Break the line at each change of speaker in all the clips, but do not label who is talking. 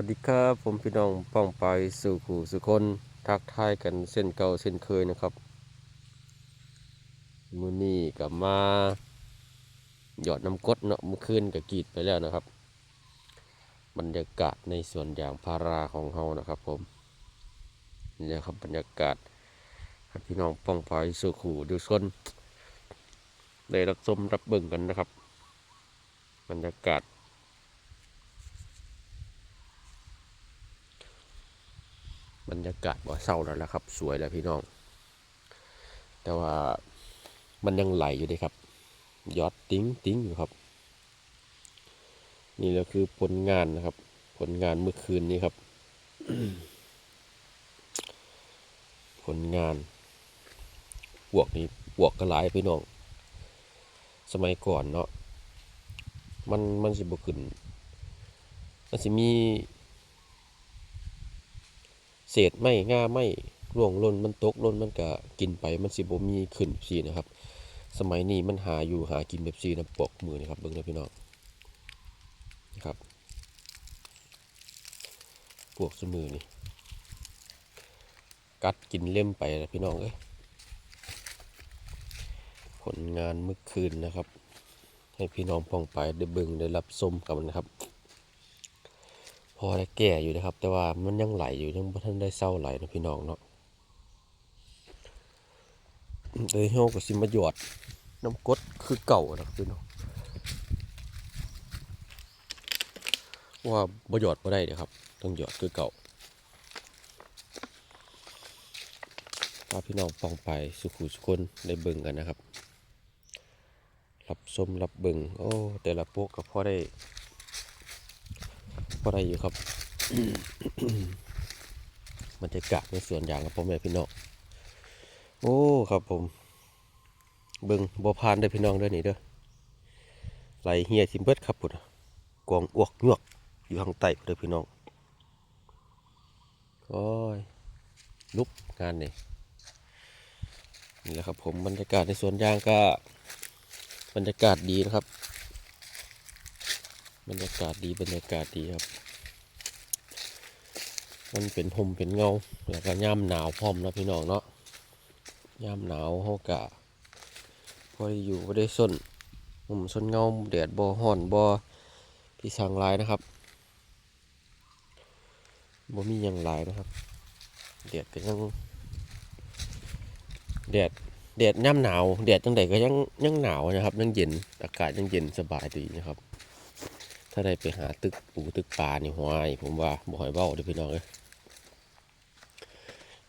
วัสดีครับผมพี่น้องป้องไปสู่ขู่สุคนทักทายกันเส้นเก่าเส้นเคยนะครับมือนี้กับมา หยอดน้ำกดเนาะเมื่อคืนกับกรีดไปแล้วนะครับ บรรยากาศในสวนยางพาราของเฮานะครับผมนี่แหละครับบรรยากาศพี่น้องป้องไปสู่ขู่ดูชนได้รับชมรับเบิ่งกันนะครับ บรรยากาศ บรรยากาศบ่เศร้าแล้วละครับ สวยแล้วพี่น้อง แต่ว่ามันยังไหลอยู่เดีครับยอดติ้งติ้งอยู่ครับ นี่แหละคือผลงานนะครับ ผลงานเมื่อคืนนี้ครับ ผลงานปวกนี้ปวกกระหลายพี่น้อง สมัยก่อนเนาะมันมันสิบขึ้นมันสิมี เศษไม้ง่าไม้ร่วงล่นมันตกล่นมันก็กินไปมันสิบ่มีขึ้นสีนะครับ สมัยนี้มันหาอยู่หากินแบบสีน้ำปกมือนะครับเบิ่งนะพี่น้องนะครับพวกสมือนี่กัดกินเล่มไปนะพี่น้องเอ้ยผลงานเมื่อคืนนะครับ ให้พี่น้องปองไปได้เบิ่งได้รับชมกันนะครับ พอได้แก่อยู่นะครับ แต่ว่ามันยังไหลอยู่ยังบ่ทันได้เศร้าไหลนะพี่น้องเนาะเลยเฮาก็สิมาหยอดน้ำกดคือเก่านะพี่น้องว่าบ่หยอดบ่ได้เด้อครับ ต้องหยอดคือเก่าพาพี่น้องฟังไปสุขุสุคนได้เบิ่งกันนะครับรับชมรับเบิ่งโอ้แต่ละพวกก็พอได้ อได้อยู่ครับบรรยากาศในสวนยางครับพ่อแม่พี่น้องโอ้ครับผม เบิงบัวพานได้พี่น้องด้อนี่เด้อไหลเฮียทิมเบิดครับพุ่นน่ะกองอวกยวกอยู่ข้างใต้เด้อพี่น้องโอ้ยลุกงานนี่นี่แหละครับผมบรรยากาศในสวนยางก็บรรยากาศดีนะครับ บรรยากาศดีบรรยากาศดีครับ มันเป็นหมเป็นเงา แล้วก็ย่ำหนาวพร้อมนะพี่น้องเนาะย่ำหนาวเฮากะพอได้อยู่บ่ได้ส้นห่มส้นเงาแดดบ่ฮ้อนบ่พี่สั่งลายนะครับบ่มีหยังหลายนะครับแดดก็ยังแดดแดดย่ำหนาวแดดจังใดก็ยังยังหนาวนะครับยังเย็นอากาศยังเย็นสบายดีนะครับาได้ไปหาตึกปูตึกปลานี่หวายผมว่าบ่อยเบ้าเด้อพี่น้องเอ้ย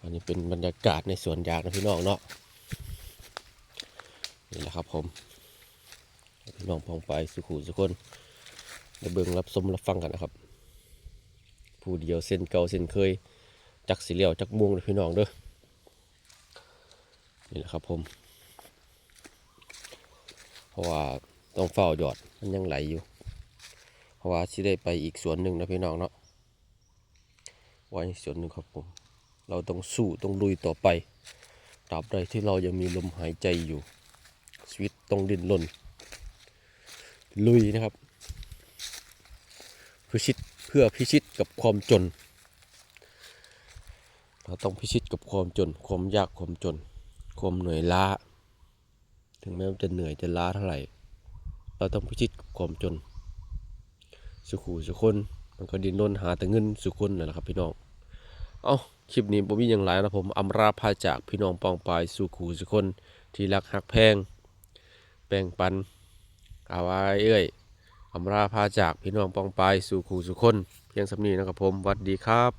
อันนี้เป็นบรรยากาศในสวนยางนะพี่น้องเนาะนี่แหละครับผมพี่น้องพองไปสุขุสุคนได้เบิ่งรับชมรับฟังกันนะครับ ผู้เดียวเส้นเก่าเส้นเคย จักสีเหลียวจักม่วงเลยพี่น้องเด้อนี่แหละครับผม เพราะว่าต้องเฝ้าหยอดมันยังไหลอยู่ เพราะว่าสิได้ไปอีกสวนหนึ่งนะพี่น้องเนาะไว้อีกสวนหนึ่งครับผม เราต้องสู้ต้องลุยต่อไปตราบใดที่เรายังมีลมหายใจอยู่ชีวิตต้องดิ้นรนลุยนะครับพิชิตเพื่อพิชิตกับความจน เราต้องพิชิตกับความจน ความยากความจน ความเหนื่อยล้า ถึงแม้มันจะเหนื่อยจะล้าเท่าไหร่ เราต้องพิชิตกับความจน สุขูสุคนมันก็ดินน้นหาแต่เงินสุคนนั่นแหละครับพี่น้อง เอาคลิปนี้ผมมีอย่างไรนะผมอำราพาจากพี่น้องปองปายสุขูสุคนที่รักหักแพง แปลงปันเอาไว้เอ้ยอำราพาจากพี่น้องปองปายสุขูสุคนเพียงสำนีนะครับผมวัดดีครับ